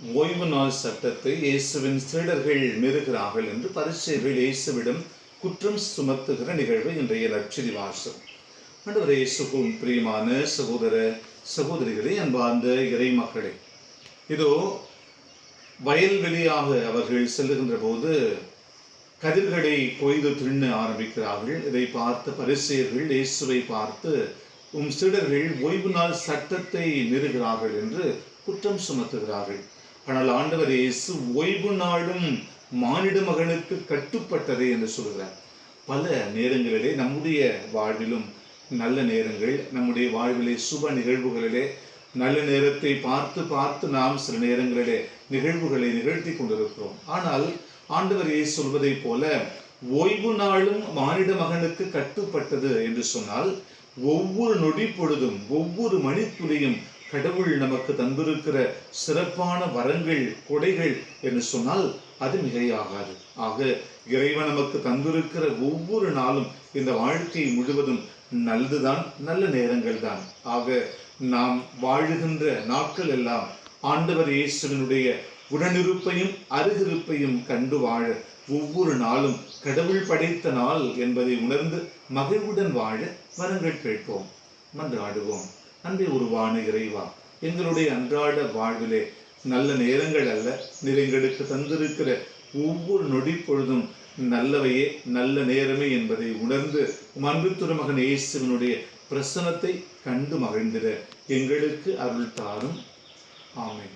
ஓய்வு நாள் சட்டத்தை இயேசுவின் சீடர்கள் மீறுகிறார்கள் என்று பரிசுகள் இயேசுவிடம் குற்றம் சுமத்துகிற நிகழ்வு இன்றைய லட்சதி வாசம். ஆண்டவர் இயேசுக்கும் பிரியமான சகோதர சகோதரிகளே அன்பார்ந்த இறை மக்களே இதோ வயல்வெளியாக அவர்கள் செல்லுகின்ற போது கதிர்களை கொய்து திண்ண ஆரம்பிக்கிறார்கள். இதை பார்த்து பரிசெயர்கள் இயேசுவை பார்த்து உம் சீடர்கள் ஓய்வு நாள் சட்டத்தை மீறுகிறார்கள் என்று குற்றம் சுமத்துகிறார்கள். ஆனால் ஆண்டவர் இயேசு ஓய்வு நாளும் மானிட மகனுக்கு கட்டுப்பட்டதே என்று சொல்கிறார் பல நேரங்களிலே நம்முடைய வாழ்விலும் நல்ல நேரங்கள் நம்முடைய வாழ்விலே சுப நிகழ்வுகளிலே நல்ல நேரத்தை பார்த்து பார்த்து நாம் சில நேரங்களிலே நிகழ்வுகளை நிகழ்த்தி கொண்டிருக்கிறோம். ஆனால் ஆண்டவர் இயேசு சொல்வதைப் போல ஓய்வு நாளும் மானிட மகனுக்கு கட்டுப்பட்டது என்று சொன்னால் ஒவ்வொரு நொடி பொழுதும் ஒவ்வொரு மணித்துளியும் கடவுள் நமக்கு தந்திருக்கிற சிறப்பான வரங்கள் கொடைகள் என்று சொன்னால் அது மிகையாகாது. ஆக இறைவன் நமக்கு தந்திருக்கிற ஒவ்வொரு நாளும் இந்த வாழ்க்கை முழுவதும் நல்லதுதான் நல்ல நேரங்கள் தான் ஆக நாம் வாழுகின்ற நாட்கள் எல்லாம் ஆண்டவர் இயேசுவனுடைய உடனிருப்பையும் அருகிருப்பையும் கண்டு வாழ ஒவ்வொரு நாளும் கடவுள் படைத்த நாள் என்பதை உணர்ந்து மகிழ்வுடன் வாழ வரங்கள் கேட்போம். மன்றாடுவோம். அன்பை உருவான இறைவா எங்களுடைய அன்றாட வாழ்விலே நல்ல நேரங்கள் அல்ல எங்களுக்கு தந்திருக்கிற ஒவ்வொரு நொடி பொழுதும் நல்லவையே நல்ல நேரமே என்பதை உணர்ந்து உம் அன்பு திருமகன் பிரசனத்தை கண்டு மகிழ்ந்திட எங்களுக்கு அருள் தாரும். ஆமேன்.